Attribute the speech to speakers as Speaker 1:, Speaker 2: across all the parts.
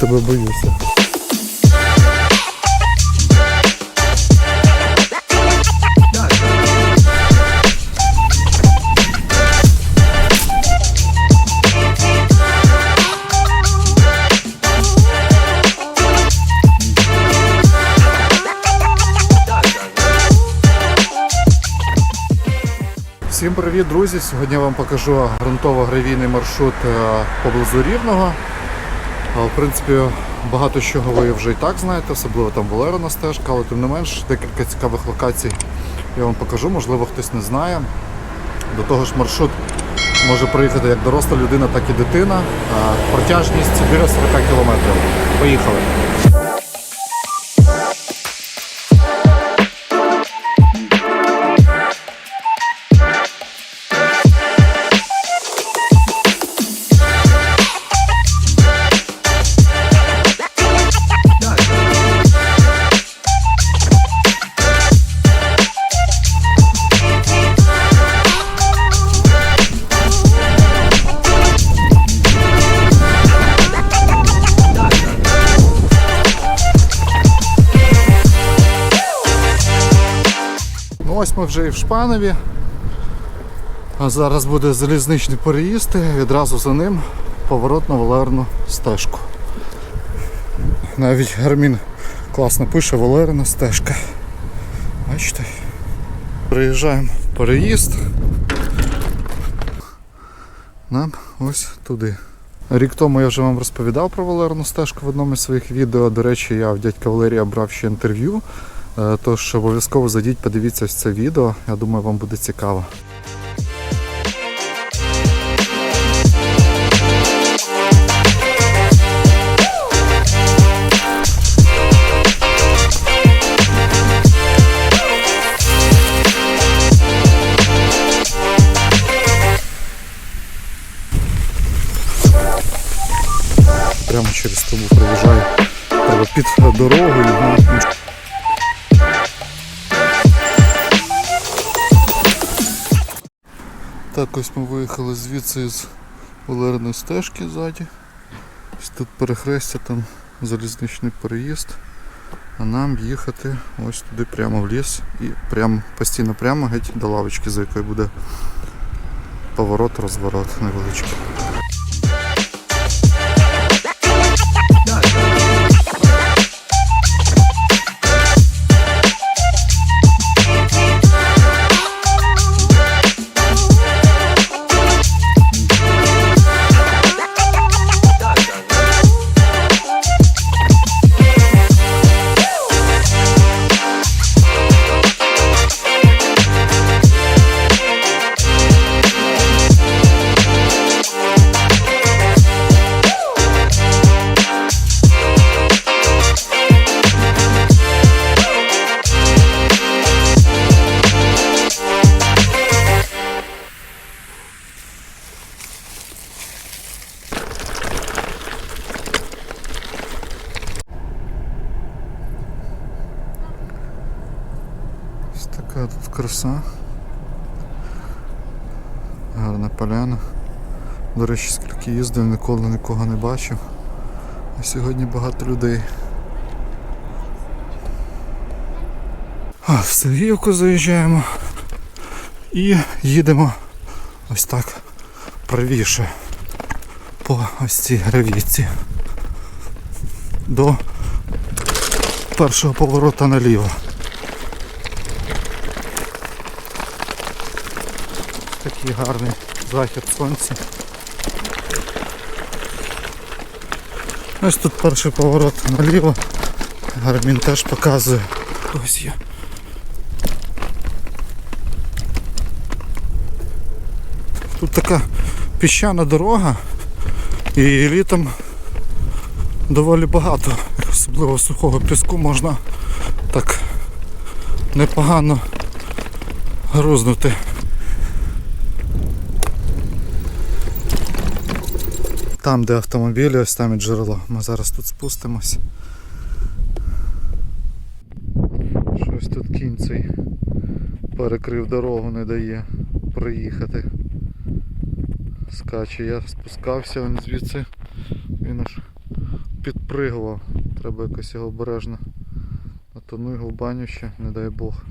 Speaker 1: тебе боюся. Всім привіт, друзі! Сьогодні я вам покажу ґрунтово-гравійний маршрут е, поблизу Рівного. В принципі, багато чого ви вже і так знаєте, особливо там Валерина стежка, але тим не менш декілька цікавих локацій я вам покажу, можливо хтось не знає. До того ж маршрут може проїхати як доросла людина, так і дитина. Протяжність біля 40 км. Поїхали! Вже і в Шпанові. А зараз буде залізничний переїзд і відразу за ним поворот на Валерну стежку. Навіть Гармін класно пише Валерина стежка. Бачите? Приїжджаємо в переїзд. Нам ось туди. Рік тому я вже вам розповідав про Валерну стежку в одному із своїх відео. До речі, я в дядька Валерія брав ще інтерв'ю. Е, Тож обов'язково зайдіть, подивіться ось це відео. Я думаю, вам буде цікаво. Прямо через трубу проїжджаю. Під дорогою. Так, ось ми виїхали звідси з Валерної стежки ззаді. Ось тут перехрестя, там залізничний переїзд. А нам їхати ось туди прямо в ліс і прямо постійно прямо геть до лавочки, за якою буде поворот, розворот невеличкий. Ось тут краса. Гарна поляна. До речі, скільки їздив, ніколи нікого не бачив. А сьогодні багато людей. А, в Сергіївку заїжджаємо і їдемо ось так правіше по ось цій гравійці до першого поворота наліво. Такий гарний захід сонця. Ось тут перший поворот наліво. Гармін теж показує. Ось є. Тут така піщана дорога і літом доволі багато, особливо сухого піску можна так непогано грузнути. Там, де автомобілі, ось там і джерело. Ми зараз тут спустимось. Щось тут кінь цей перекрив дорогу, не дає проїхати. Скаче, я спускався він звідси. Він аж підпригував. Треба якось його обережно. А то ну його в баню ще, не дай Бог.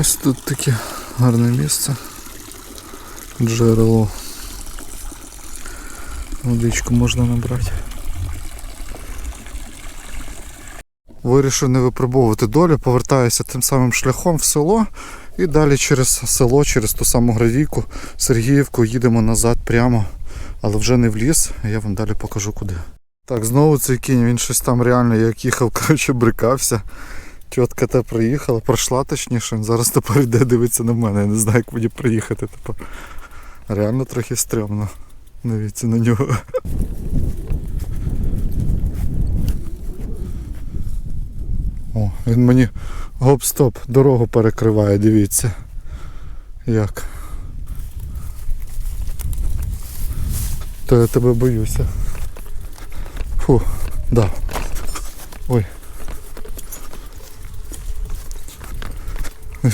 Speaker 1: Ось тут таке гарне місце. Джерело. Водичку можна набрати. Вирішив не випробовувати долю, повертаюся тим самим шляхом в село і далі через село, через ту саму гравійку, Сергіївку їдемо назад прямо, але вже не в ліс, я вам далі покажу куди. Так, знову цей кінь, він щось там реально як їхав, коротше, брикався. Тітка та приїхала, пройшла точніше, зараз тепер йде дивиться на мене, я не знаю, як мені приїхати тепер. Реально трохи стрьомно. Дивіться на нього. О, він мені гоп-стоп, дорогу перекриває, дивіться. Як. То я тебе боюся. Фу, да. Ой.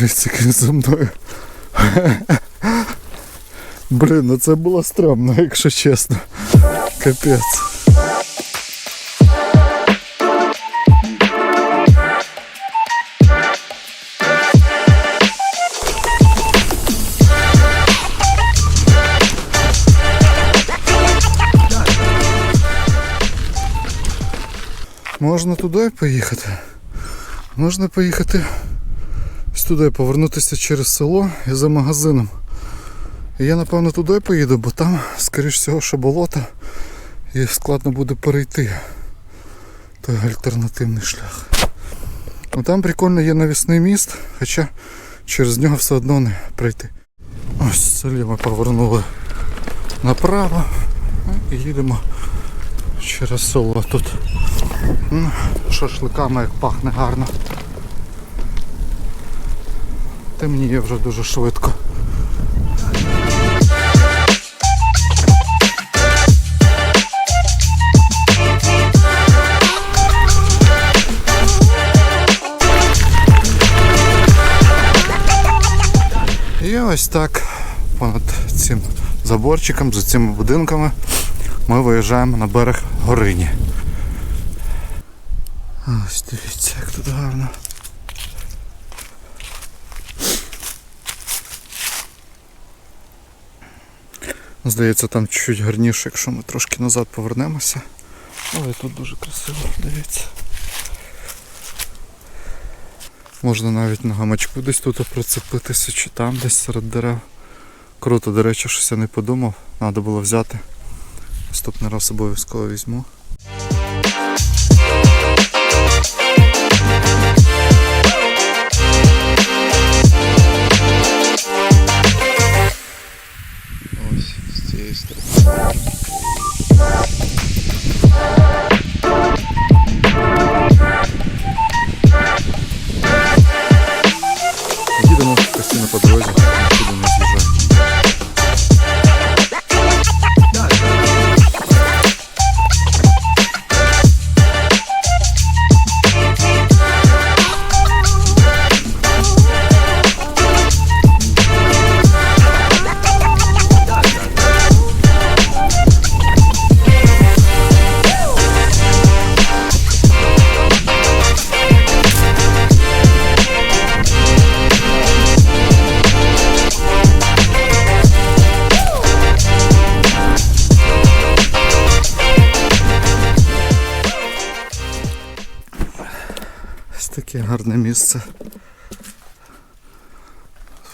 Speaker 1: Як за мною. Блін, ну це було стрьомно, якщо чесно. Капець. Можна туди поїхати. Можна поїхати туди, повернутися через село і за магазином. І я напевно туди поїду, бо там, скоріш всього, що болото і складно буде перейти той альтернативний шлях. Ну там прикольно є навісний міст, хоча через нього все одно не пройти. Ось в селі ми повернули направо і їдемо через село тут. Шашликами як пахне гарно. Темніє вже дуже швидко. І ось так понад цим заборчиком, за цими будинками ми виїжджаємо на берег Горині. Ось дивіться, як тут гарно. Здається, там чуть гарніше, якщо ми трошки назад повернемося. Але тут дуже красиво, дивіться. Можна навіть на гамачку десь тут прицепитися, чи там десь серед дерев. Круто, до речі, щось я не подумав. Треба було взяти. Наступний раз обов'язково візьму.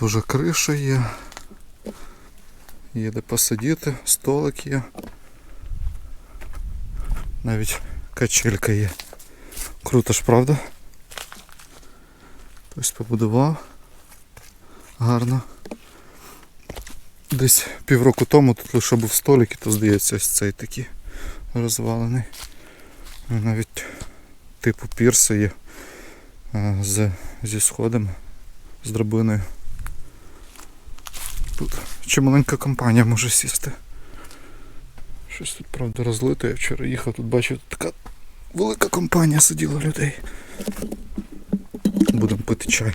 Speaker 1: Вже криша є. Є де посидіти, столик є. Навіть качелька є. Круто ж, правда? Хтось побудував. Гарно. Десь півроку тому тут лише був столик, і то здається ось цей такий розвалений. Навіть типу пірса є з, зі сходами, з драбиною. Тут чи маленька компанія може сісти. Щось тут, правда, розлито. Я вчора їхав, тут бачив така велика компанія сиділа людей. Будемо пити чай.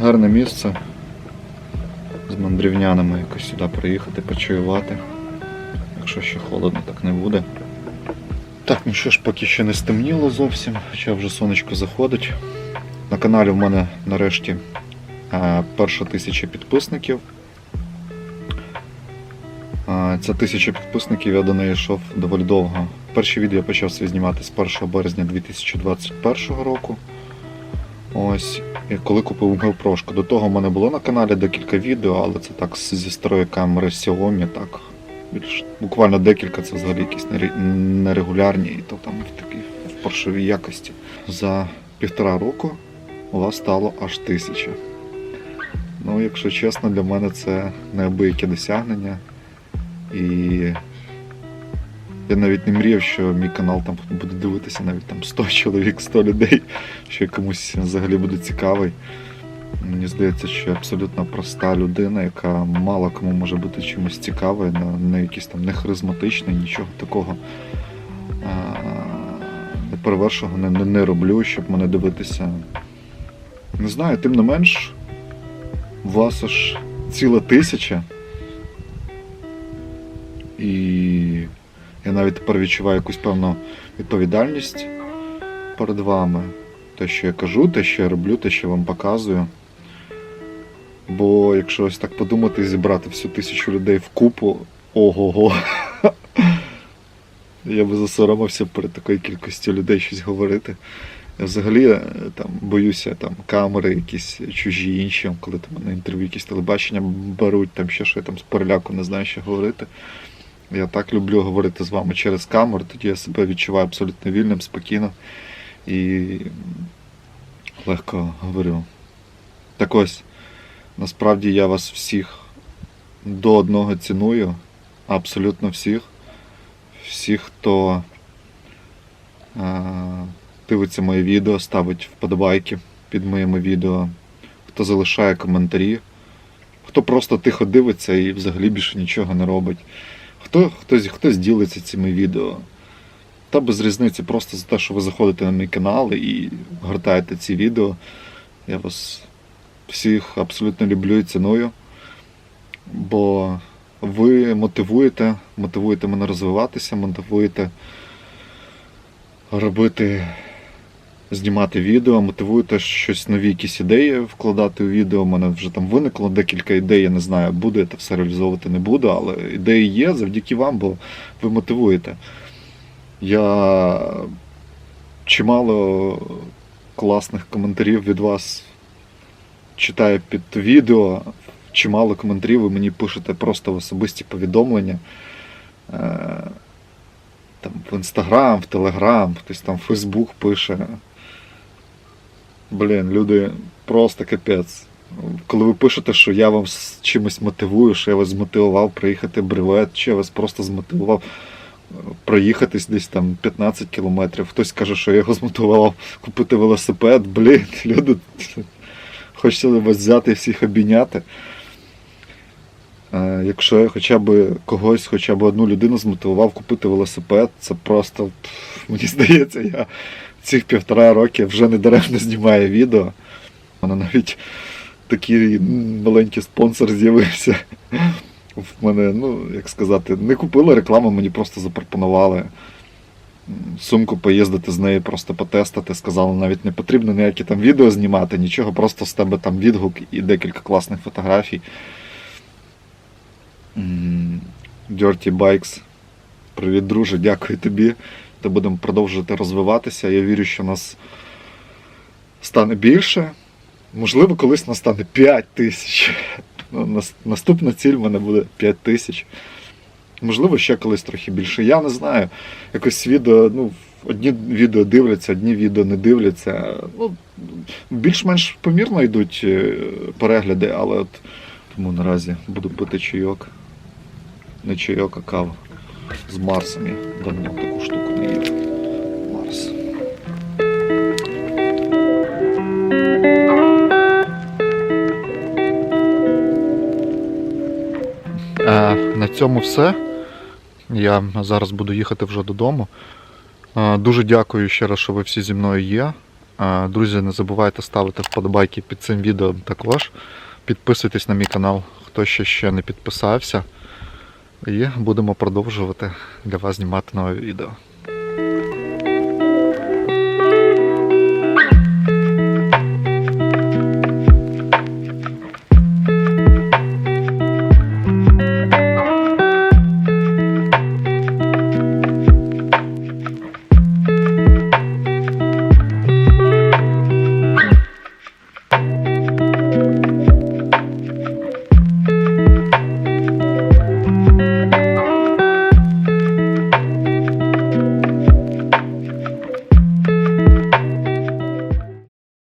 Speaker 1: Гарне місце. З мандрівнянами якось сюди приїхати, почаювати. Якщо ще холодно, так не буде. Так, ну що ж, поки ще не стемніло зовсім, хоча вже сонечко заходить. На каналі в мене нарешті перша тисяча підписників. Ця тисяча підписників я до неї йшов доволі довго. Перші відео я почав свій знімати з 1 березня 2021 року. Ось, коли купив GoPro. До того в мене було на каналі декілька відео, але це так зі старої камери Xiaomi, так. Більш буквально декілька, це взагалі якісь нерегулярні, і то там в такій в паршовій якості. За півтора року у вас стало аж тисяча. Ну, якщо чесно, для мене це неабияке досягнення. І я навіть не мріяв, що мій канал там буде дивитися навіть там 100 чоловік, 100 людей, що я комусь взагалі буде цікавий. Мені здається, що я абсолютно проста людина, яка мало кому може бути чимось цікавою, не, не якийсь там не харизматичний, нічого такого а, неперевершого не, не, не роблю, щоб мене дивитися. Не знаю, тим не менш, вас аж ціла тисяча. І я навіть тепер відчуваю якусь певну відповідальність перед вами. Те, що я кажу, те, що я роблю, те, що я вам показую. Бо якщо ось так подумати і зібрати всю тисячу людей в купу, ого-го. Я би засоромився перед такою кількістю людей щось говорити. Я взагалі е, там боюся там камери, якісь чужі інші, коли там на інтерв'ю якісь телебачення беруть, там ще що я там з переляку не знаю, що говорити. Я так люблю говорити з вами через камеру, тоді я себе відчуваю абсолютно вільним, спокійно і легко говорю. Так ось, насправді я вас всіх до одного ціную, абсолютно всіх. Всіх, хто е, дивиться моє відео, ставить вподобайки під моїми відео, хто залишає коментарі, хто просто тихо дивиться і взагалі більше нічого не робить. Хто, хтось, хтось ділиться цими відео. Та без різниці, просто за те, що ви заходите на мій канал і гортаєте ці відео. Я вас всіх абсолютно люблю і ціную. Бо ви мотивуєте, мотивуєте мене розвиватися, мотивуєте робити, знімати відео, мотивуєте щось нові якісь ідеї вкладати у відео. У мене вже там виникло декілька ідей, я не знаю, буду я це все реалізовувати не буду, але ідеї є завдяки вам, бо ви мотивуєте. Я чимало класних коментарів від вас читаю під відео. Чимало коментарів ви мені пишете просто в особисті повідомлення. Е, Там в Інстаграм, в Телеграм, хтось там в Фейсбук пише. Блін, люди просто капець. Коли ви пишете, що я вам з чимось мотивую, що я вас змотивував приїхати бревет, чи я вас просто змотивував е, проїхатись десь там 15 кілометрів. Хтось каже, що я його змотивував купити велосипед. Блін, люди, хочеться вас взяти і всіх обійняти. Е, Якщо я хоча б когось, хоча б одну людину змотивував купити велосипед, це просто, мені здається, я цих півтора роки вже не даремно знімаю відео. Мене навіть такий маленький спонсор з'явився. В мене, ну, як сказати, не купили рекламу, мені просто запропонували сумку поїздити з нею, просто потестити. Сказали, навіть не потрібно ніякі там відео знімати, нічого, просто з тебе там відгук і декілька класних фотографій. Dirty Bikes. Привіт, друже, дякую тобі. Та будемо продовжувати розвиватися. Я вірю, що нас стане більше. Можливо, колись нас стане 5 тисяч. Ну, наступна ціль в мене буде 5 тисяч. Можливо, ще колись трохи більше. Я не знаю. Якось відео, ну, одні відео дивляться, одні відео не дивляться. Ну, більш-менш помірно йдуть е, перегляди, але от тому наразі буду пити чайок. Не чайок, а каву. З Марсом. Я давно таку штуку не їв. Марс. Е, на цьому все. Я зараз буду їхати вже додому. Е, дуже дякую ще раз, що ви всі зі мною є. Е, друзі, не забувайте ставити вподобайки під цим відео також. Підписуйтесь на мій канал, хто ще ще не підписався. І будемо продовжувати для вас знімати нове відео.